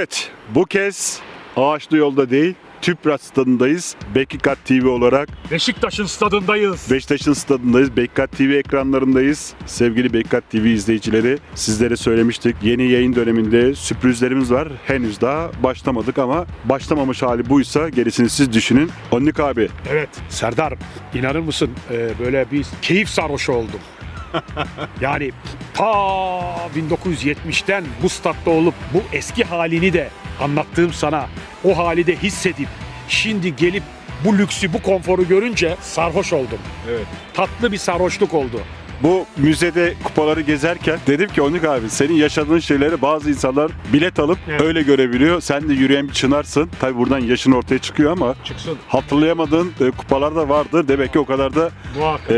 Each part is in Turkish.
Evet, bu kez Ağaçlı Yolda değil, Tüpraş stadındayız. Bekikat TV olarak Beşiktaş'ın stadındayız. Beşiktaş'ın stadındayız. Bekikat TV ekranlarındayız. Sevgili Bekikat TV izleyicileri, sizlere söylemiştik. Yeni yayın döneminde sürprizlerimiz var. Henüz daha başlamadık ama başlamamış hali buysa gerisini siz düşünün. Onluk abi, Evet Serdar inanır mısın Ee, böyle bir keyif sarhoşu oldum. yani ta 1970'ten bu statta olup bu eski halini de anlattığım sana o hali de hissedip şimdi gelip bu lüksü bu konforu görünce sarhoş oldum. Evet. Tatlı bir sarhoşluk oldu. Bu müzede kupaları gezerken dedim ki Onuk abi senin yaşadığın şeyleri bazı insanlar bilet alıp Evet. öyle görebiliyor. Sen de yürüyen bir çınarsın. Tabi buradan yaşın ortaya çıkıyor ama Çıksın hatırlayamadığın e, kupalar da vardır. Demek ki o kadar da muhakkak. e,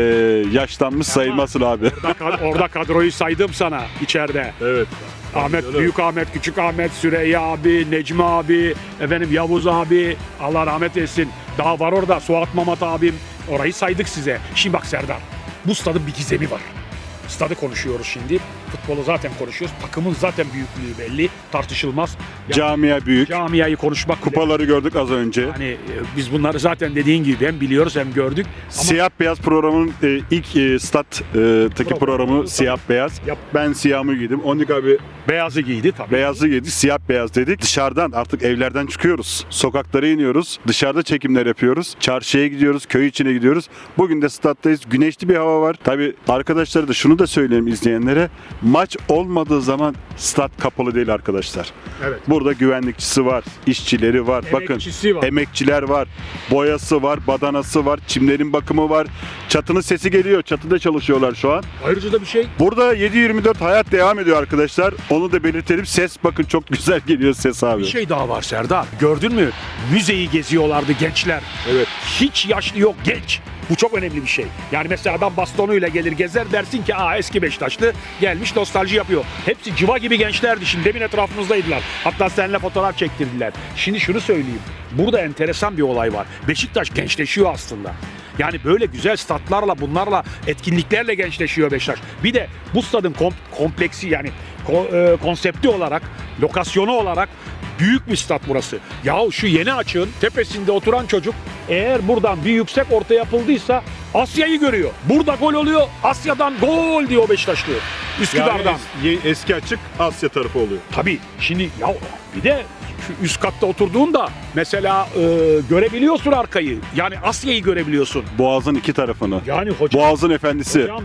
yaşlanmış sayılmasın abi. Orada, kad- orada kadroyu saydım sana içeride. Evet. Ahmet, Öyle. Büyük Ahmet, Küçük Ahmet, Süreyya abi, Necmi abi, efendim Yavuz abi, Allah rahmet etsin. Daha var orada Suat Mamat abim. Orayı saydık size. Şimdi bak Serdar, bu stadın bir gizemi var. Stadı konuşuyoruz şimdi. Futbolu zaten konuşuyoruz. Takımın zaten büyüklüğü belli, tartışılmaz. Ya, Camia büyük. camiayı konuşmak bile- Kupaları gördük az önce. Yani e, biz bunları zaten dediğin gibi hem biliyoruz hem gördük. Ama Siyah beyaz programın e, ilk e, stat'taki programı siyah beyaz. Yap. Ben siyahımı giydim. Ondik abi beyazı giydi tabii. beyazı giydi. Siyah beyaz dedik. Dışarıdan artık evlerden çıkıyoruz. Sokaklara iniyoruz. Dışarıda çekimler yapıyoruz. Çarşıya gidiyoruz. Köy içine gidiyoruz. Bugün de stat'tayız. Güneşli bir hava var. Tabi arkadaşlara da şunu da söyleyeyim izleyenlere. Maç olmadığı zaman stat kapalı değil arkadaşlar. Evet. Burada güvenlikçisi var, işçileri var. Emekçisi Bakın var. emekçiler var. Boyası var, badanası var, çimlerin bakımı var. Çatının sesi geliyor. Çatıda çalışıyorlar şu an. Ayrıca da bir şey Burada 7-24 hayat devam ediyor arkadaşlar. Onu da belirtelim. Ses bakın çok güzel geliyor ses abi. Bir şey daha var Serdar. Gördün mü? Müzeyi geziyorlardı gençler. Evet. Hiç yaşlı yok genç. Bu çok önemli bir şey. Yani mesela adam bastonuyla gelir gezer dersin ki aa eski Beşiktaşlı gelmiş nostalji yapıyor. Hepsi civa gibi gençlerdi şimdi demin etrafımızdaydılar. Hatta seninle fotoğraf çektirdiler. Şimdi şunu söyleyeyim. Burada enteresan bir olay var. Beşiktaş gençleşiyor aslında. Yani böyle güzel statlarla bunlarla etkinliklerle gençleşiyor Beşiktaş. Bir de bu stadın kom- kompleksi yani ko- e, konsepti olarak, lokasyonu olarak Büyük bir stat burası. Yahu şu yeni açığın tepesinde oturan çocuk eğer buradan bir yüksek orta yapıldıysa Asya'yı görüyor. Burada gol oluyor. Asya'dan gol diyor Beşiktaşlı. Üsküdar'dan. eski açık Asya tarafı oluyor. Tabii şimdi ya bir de şu üst katta oturduğunda mesela e, görebiliyorsun arkayı. Yani Asya'yı görebiliyorsun. Boğazın iki tarafını. Yani hocam Boğazın efendisi. Hocam,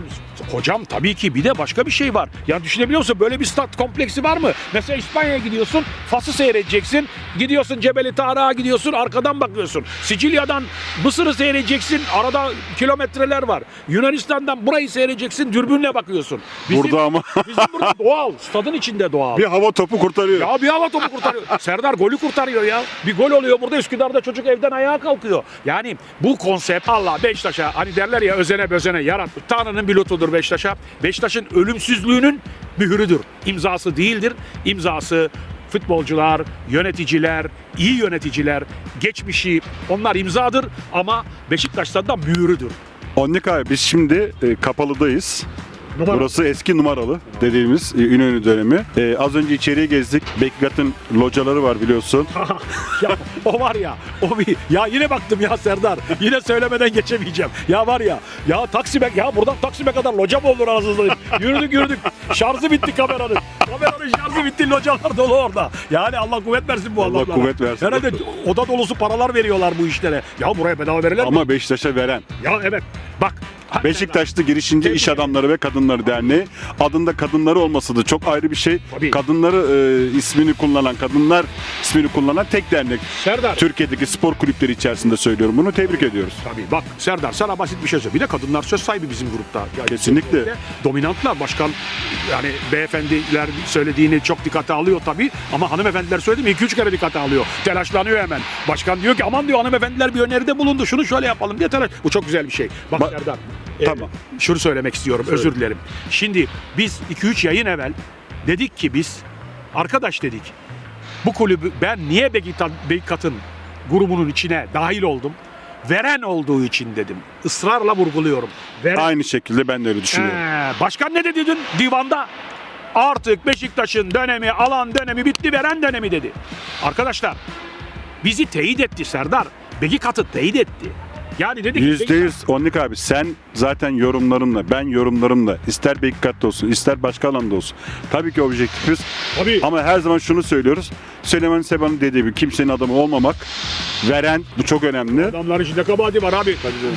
hocam tabii ki bir de başka bir şey var. Ya düşünebiliyor musun böyle bir stat kompleksi var mı? Mesela İspanya'ya gidiyorsun, Fas'ı seyredeceksin. Gidiyorsun Cebeli Tarık'a gidiyorsun, arkadan bakıyorsun. Sicilya'dan Mısır'ı seyredeceksin, arada kilometreler var. Yunanistan'dan burayı seyredeceksin, dürbünle bakıyorsun. Bizim, Burada ama bizim burada doğal, stadın içinde doğal. bir hava topu kurtarıyor. Ya bir hava topu kurtarıyor. Serdar golü kurtarıyor ya. Bir gol oluyor burada Üsküdar'da çocuk evden ayağa kalkıyor. Yani bu konsept Allah Beşiktaş'a hani derler ya özene bözene yarattı. Tanrı'nın bir lütfudur Beşiktaş'a. Beşiktaş'ın ölümsüzlüğünün mührüdür. İmzası değildir. İmzası futbolcular, yöneticiler, iyi yöneticiler, geçmişi onlar imzadır ama Beşiktaş da mührüdür. Ondik abi biz şimdi e, kapalıdayız. Numara- Burası eski numaralı dediğimiz e, İnönü dönemi. E, az önce içeriye gezdik. Bekgat'ın locaları var biliyorsun. ya o var ya o bir ya yine baktım ya Serdar yine söylemeden geçemeyeceğim ya var ya ya Taksim'e ya buradan Taksim'e kadar loca mı olur anasını yürüdük yürüdük şarjı bitti kameranın kameranın şarjı bitti localar dolu orada yani Allah kuvvet versin bu Allah adamlara kuvvet versin. herhalde oda dolusu paralar veriyorlar bu işlere ya buraya bedava verirler mi? Ama Beşiktaş'a veren. ya evet bak Beşiktaşlı Girişimci İş Adamları ve Kadınları Derneği. Adında kadınları olması da çok ayrı bir şey. Tabii. Kadınları e, ismini kullanan, kadınlar ismini kullanan tek dernek. Serdar Türkiye'deki spor kulüpleri içerisinde söylüyorum bunu. Tebrik ediyoruz. Tabii bak Serdar sana basit bir şey söyleyeyim. Bir de kadınlar söz sahibi bizim grupta. Yani Kesinlikle. Dominantlar başkan yani beyefendiler söylediğini çok dikkate alıyor tabii ama hanımefendiler söyledi mi 2-3 kere dikkate alıyor. Telaşlanıyor hemen. Başkan diyor ki aman diyor hanımefendiler bir öneride bulundu. Şunu şöyle yapalım diye telaş. Bu çok güzel bir şey. Bak Ba- Serdar. Tamam. şunu söylemek istiyorum. Özür dilerim. Şimdi biz 2-3 yayın evvel dedik ki biz arkadaş dedik. Bu kulübü ben niye Begikat'ın grubunun içine dahil oldum? Veren olduğu için dedim. Israrla vurguluyorum. Veren. Aynı şekilde ben de öyle düşünüyorum. Ee, başkan ne dedi dün divanda? Artık Beşiktaş'ın dönemi, alan dönemi bitti, veren dönemi dedi. Arkadaşlar bizi teyit etti Serdar. Begikat'ı teyit etti. Yani dedi ki Yüzde Beşiktaş- yüz Onlik abi sen zaten yorumlarınla ben yorumlarımla ister Bekikat'ta olsun ister başka alanda olsun. Tabii ki objektifiz Tabii. ama her zaman şunu söylüyoruz. Süleyman Seba'nın dediği gibi kimsenin adamı olmamak veren bu çok önemli. Adamların içinde kabahati var abi.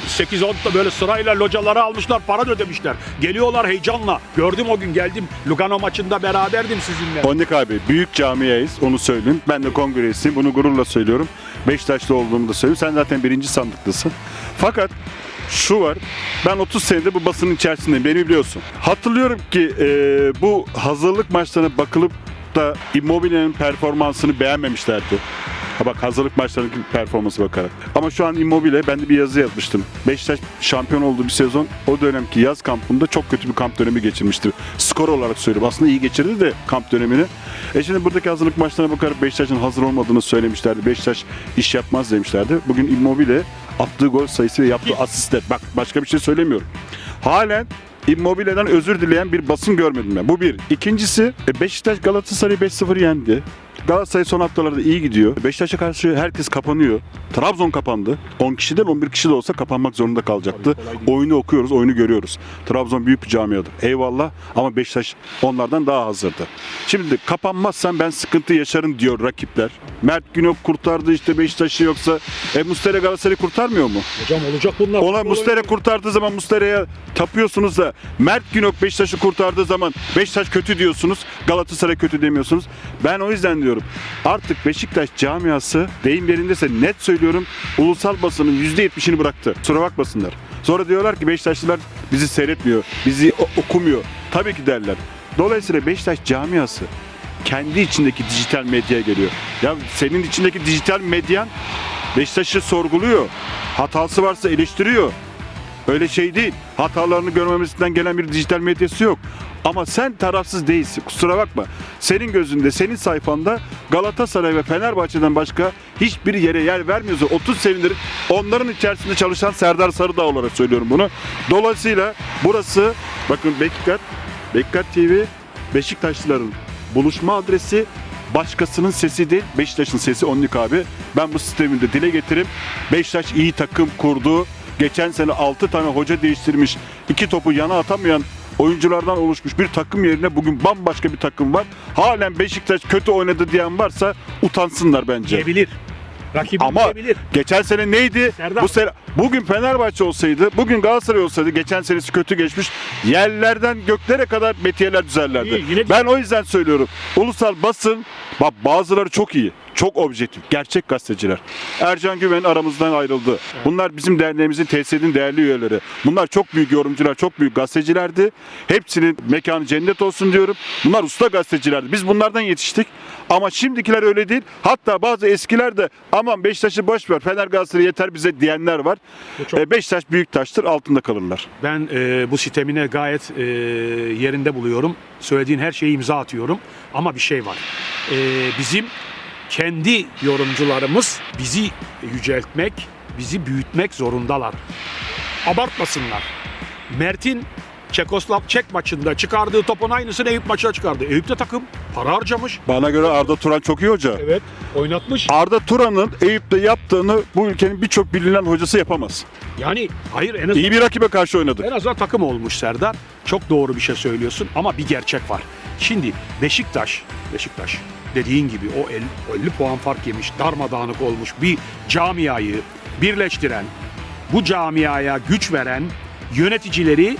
8-10 da böyle sırayla locaları almışlar, para da ödemişler. Geliyorlar heyecanla. Gördüm o gün geldim. Lugano maçında beraberdim sizinle. Onlik abi büyük camiayız onu söyleyeyim. Ben de kongre üyesiyim bunu gururla söylüyorum. Beşiktaşlı olduğumu da söylüyorum. Sen zaten birinci sandıklısın. Fakat şu var. Ben 30 senedir bu basının içerisindeyim. Beni biliyorsun. Hatırlıyorum ki e, bu hazırlık maçlarına bakılıp da Immobile'nin performansını beğenmemişlerdi. Ha bak hazırlık maçlarındaki performansı bakarak. Ama şu an Immobile ben de bir yazı yazmıştım. Beşiktaş şampiyon olduğu bir sezon o dönemki yaz kampında çok kötü bir kamp dönemi geçirmişti. Skor olarak söylüyorum. Aslında iyi geçirdi de kamp dönemini. E şimdi buradaki hazırlık maçlarına bakarak Beşiktaş'ın hazır olmadığını söylemişlerdi. Beşiktaş iş yapmaz demişlerdi. Bugün Immobile attığı gol sayısı ve yaptığı asistler. Bak başka bir şey söylemiyorum. Halen Immobile'den özür dileyen bir basın görmedim ben. Bu bir. İkincisi e, Beşiktaş Galatasaray'ı 5-0 yendi. Galatasaray son haftalarda iyi gidiyor. Beşiktaş'a karşı herkes kapanıyor. Trabzon kapandı. 10 kişiden 11 kişi de olsa kapanmak zorunda kalacaktı. Oyunu okuyoruz, oyunu görüyoruz. Trabzon büyük bir camiadır. Eyvallah ama Beşiktaş onlardan daha hazırdı. Şimdi kapanmazsan ben sıkıntı yaşarım diyor rakipler. Mert Günok kurtardı işte Beşiktaş'ı yoksa e, Mustera Galatasaray'ı kurtarmıyor mu? Hocam olacak bunlar. Ona Mustera kurtardığı zaman Mustera'ya tapıyorsunuz da Mert Günok Beşiktaş'ı kurtardığı zaman Beşiktaş kötü diyorsunuz. Galatasaray kötü demiyorsunuz. Ben o yüzden diyorum artık Beşiktaş camiası deyim yerindeyse net söylüyorum ulusal basının %70'ini bıraktı. Kusura bakmasınlar. Sonra diyorlar ki Beşiktaşlılar bizi seyretmiyor, bizi okumuyor. Tabii ki derler. Dolayısıyla Beşiktaş camiası kendi içindeki dijital medyaya geliyor. Ya senin içindeki dijital medyan Beşiktaş'ı sorguluyor. Hatası varsa eleştiriyor. Öyle şey değil. Hatalarını görmemesinden gelen bir dijital medyası yok. Ama sen tarafsız değilsin. Kusura bakma. Senin gözünde, senin sayfanda Galatasaray ve Fenerbahçe'den başka hiçbir yere yer vermiyorsun. 30 senedir onların içerisinde çalışan Serdar Sarıdağ olarak söylüyorum bunu. Dolayısıyla burası bakın Bekikat, Bekikat TV Beşiktaşlıların buluşma adresi başkasının sesi değil Beşiktaş'ın sesi Onlik abi. Ben bu sistemi de dile getirip Beşiktaş iyi takım kurdu. Geçen sene 6 tane hoca değiştirmiş. iki topu yana atamayan oyunculardan oluşmuş bir takım yerine bugün bambaşka bir takım var. Halen Beşiktaş kötü oynadı diyen varsa utansınlar bence. Diyebilir. Rakibim Ama diyebilir. geçen sene neydi? Serdar. Bu sene bugün Fenerbahçe olsaydı, bugün Galatasaray olsaydı geçen senesi kötü geçmiş. Yerlerden göklere kadar metiyeler düzerlerdi. İyi, yine- ben o yüzden söylüyorum. Ulusal basın bak bazıları çok iyi. Çok objektif. Gerçek gazeteciler. Ercan Güven aramızdan ayrıldı. Bunlar bizim derneğimizin tesisin değerli üyeleri. Bunlar çok büyük yorumcular, çok büyük gazetecilerdi. Hepsinin mekanı cennet olsun diyorum. Bunlar usta gazetecilerdi. Biz bunlardan yetiştik. Ama şimdikiler öyle değil. Hatta bazı eskiler de aman Beşiktaş'ı boş ver Fener Galatasaray yeter bize diyenler var. Çok- E, Beşiktaş büyük taştır altında kalırlar. Ben e, bu sistemine gayet e, yerinde buluyorum. Söylediğin her şeyi imza atıyorum. Ama bir şey var. E, bizim kendi yorumcularımız bizi yüceltmek, bizi büyütmek zorundalar. Abartmasınlar. Mert'in Çekoslav Çek maçında çıkardığı topun aynısını Eyüp maçına çıkardı. Eyüp de takım para harcamış. Bana göre Arda Turan çok iyi hoca. Evet. Oynatmış. Arda Turan'ın Eyüp'te yaptığını bu ülkenin birçok bilinen hocası yapamaz. Yani hayır en azından İyi bir rakibe karşı oynadı. En azından takım olmuş Serdar. Çok doğru bir şey söylüyorsun ama bir gerçek var. Şimdi Beşiktaş, Beşiktaş dediğin gibi o el- 50 puan fark yemiş, darmadağınık olmuş bir camiayı birleştiren, bu camiaya güç veren yöneticileri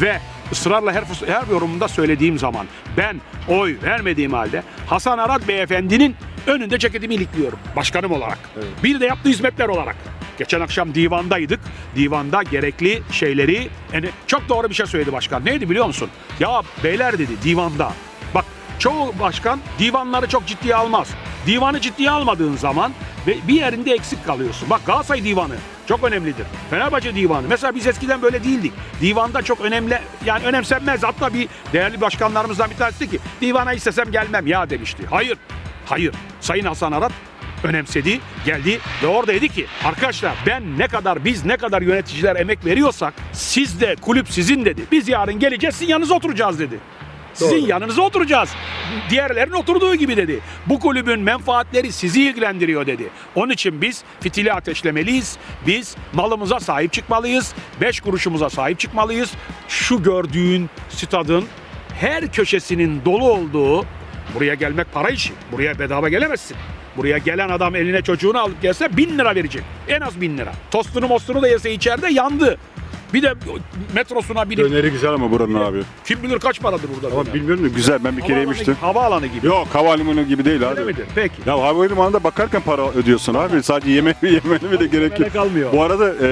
ve ısrarla her, her yorumunda söylediğim zaman ben oy vermediğim halde Hasan Arat Beyefendi'nin önünde ceketimi ilikliyorum başkanım olarak. Bir de yaptığı hizmetler olarak. Geçen akşam divandaydık. Divanda gerekli şeyleri yani çok doğru bir şey söyledi başkan. Neydi biliyor musun? Ya beyler dedi divanda. Bak çoğu başkan divanları çok ciddiye almaz. Divanı ciddiye almadığın zaman bir yerinde eksik kalıyorsun. Bak Galatasaray divanı çok önemlidir. Fenerbahçe divanı. Mesela biz eskiden böyle değildik. Divanda çok önemli yani önemsenmez. Hatta bir değerli başkanlarımızdan bir tanesi ki divana istesem gelmem ya demişti. Hayır. Hayır. Sayın Hasan Arat önemsedi, geldi ve orada dedi ki arkadaşlar ben ne kadar biz ne kadar yöneticiler emek veriyorsak siz de kulüp sizin dedi. Biz yarın geleceğiz sizin yanınıza oturacağız dedi. Sizin Doğru. yanınıza oturacağız. Diğerlerinin oturduğu gibi dedi. Bu kulübün menfaatleri sizi ilgilendiriyor dedi. Onun için biz fitili ateşlemeliyiz. Biz malımıza sahip çıkmalıyız. Beş kuruşumuza sahip çıkmalıyız. Şu gördüğün stadın her köşesinin dolu olduğu buraya gelmek para işi. Buraya bedava gelemezsin. Buraya gelen adam eline çocuğunu alıp gelse bin lira verecek. En az bin lira. Tostunu mostunu da yese içeride yandı. Bir de metrosuna binip Döneri güzel ama buranın abi. kim bilir kaç paradır burada. Ama döner. bilmiyorum da güzel ben bir kere Havaalanı- yemiştim. Havaalanı gibi. Yok havalimanı gibi değil Öyle abi. midir? Peki. Ya havalimanında bakarken para ödüyorsun abi. Sadece yeme yemene mi de gerek yok. kalmıyor. Bu arada e,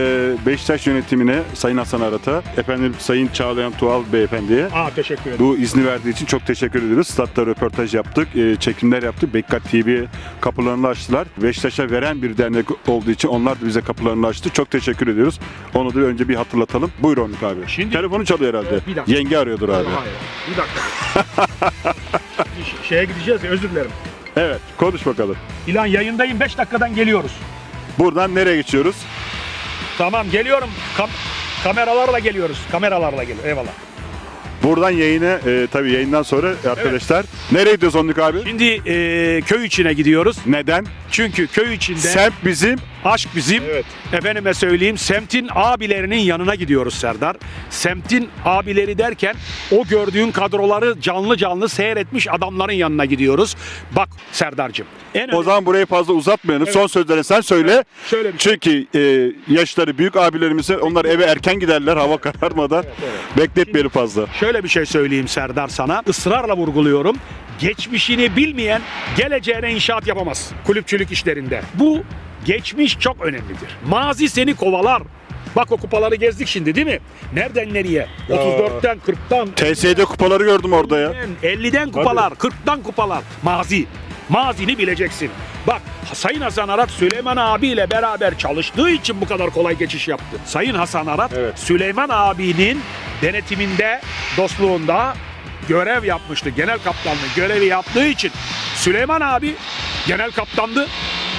Beşiktaş yönetimine Sayın Hasan Arat'a, efendim Sayın Çağlayan Tuğal Beyefendi'ye Aa teşekkür ederim. bu izni verdiği için çok teşekkür ediyoruz. Statta röportaj yaptık, e, çekimler yaptık. Bekkat TV kapılarını açtılar. Beşiktaş'a veren bir dernek olduğu için onlar da bize kapılarını açtı. Çok teşekkür ediyoruz. Onu da önce bir hatırlatalım. Buyur Onluk abi. Şimdi- Telefonu çalıyor herhalde. Evet, bir dakika. Yenge arıyordur abi. Hayır. Bir dakika. Şeye gideceğiz ya özür dilerim. Evet, konuş bakalım. İlan yayındayım 5 dakikadan geliyoruz. Buradan nereye geçiyoruz? Tamam geliyorum. Kam- kameralarla geliyoruz. Kameralarla geliyor. Eyvallah. Buradan yayına, e, tabii yayından sonra arkadaşlar. Nereye gidiyoruz Onluk abi? Şimdi e, köy içine gidiyoruz. Neden? Çünkü köy içinde Semt bizim. Aşk bizim. Evet. Efendime söyleyeyim semtin abilerinin yanına gidiyoruz Serdar. Semtin abileri derken o gördüğün kadroları canlı canlı seyretmiş adamların yanına gidiyoruz. Bak Serdar'cığım. En O önemli- zaman burayı fazla uzatmayalım. Son sözlerini sen söyle. Şöyle bir şey. Çünkü e, yaşları büyük abilerimize onlar eve erken giderler hava kararmadan. Bekletmeyelim fazla. Şöyle bir şey söyleyeyim Serdar sana. Israrla vurguluyorum. Geçmişini bilmeyen geleceğine inşaat yapamaz kulüpçülük işlerinde. Bu geçmiş çok önemlidir. Mazi seni kovalar. Bak o kupaları gezdik şimdi değil mi? Nereden nereye? 34'ten 40'tan TSD kupaları gördüm orada ya. 50'den 50'den kupalar, 40'tan kupalar. Mazi. Mazini bileceksin. Bak Sayın Hasan Arat Süleyman abiyle beraber çalıştığı için bu kadar kolay geçiş yaptı. Sayın Hasan Arat Evet. Süleyman abinin denetiminde, dostluğunda görev yapmıştı. Genel kaptanlığı görevi yaptığı için Süleyman abi genel kaptandı.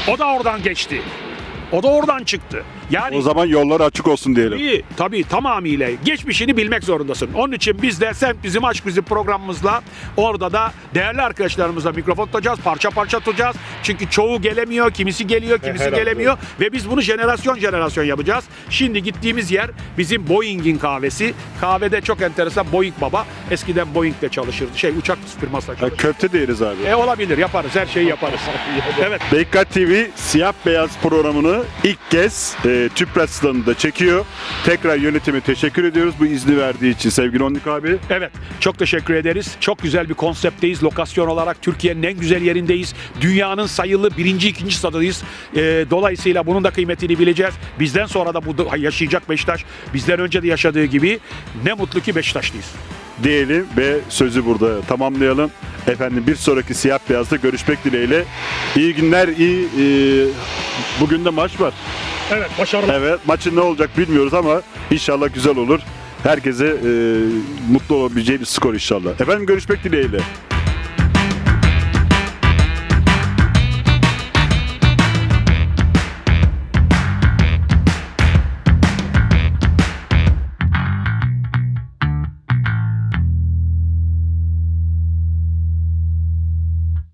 O da oradan geçti. O da oradan çıktı. Yani O zaman yollar açık olsun diyelim. Tabii, tabii tamamıyla geçmişini bilmek zorundasın. Onun için biz de Semt Bizim Aşk Bizim programımızla orada da değerli arkadaşlarımızla mikrofon tutacağız, parça parça tutacağız. Çünkü çoğu gelemiyor, kimisi geliyor, kimisi herhalde. gelemiyor ve biz bunu jenerasyon jenerasyon yapacağız. Şimdi gittiğimiz yer bizim Boeing'in kahvesi. Kahvede çok enteresan Boeing Baba. Eskiden Boeing'de çalışırdı. Şey uçak firmasında Ha, çalışırdı. köfte de yeriz abi. E olabilir yaparız her şeyi yaparız. evet. Bekkat TV siyah beyaz programını ilk kez e, Tüpraş stadında çekiyor. Tekrar yönetime teşekkür ediyoruz bu izni verdiği için sevgili Onluk abi. Evet, çok teşekkür ederiz. Çok güzel bir konseptteyiz. Lokasyon olarak Türkiye'nin en güzel yerindeyiz. Dünyanın sayılı birinci, ikinci stadıyız. Ee, dolayısıyla bunun da kıymetini bileceğiz. Bizden sonra da bu yaşayacak Beşiktaş. Bizden önce de yaşadığı gibi ne mutlu ki Beşiktaşlıyız. diyelim ve sözü burada tamamlayalım. Efendim bir sonraki siyah beyazda görüşmek dileğiyle. İyi günler, iyi e, bugün de maç var. Evet, başarılı. Evet maçın ne olacak bilmiyoruz ama inşallah güzel olur. Herkese e, mutlu olabileceği bir skor inşallah. Efendim görüşmek dileğiyle.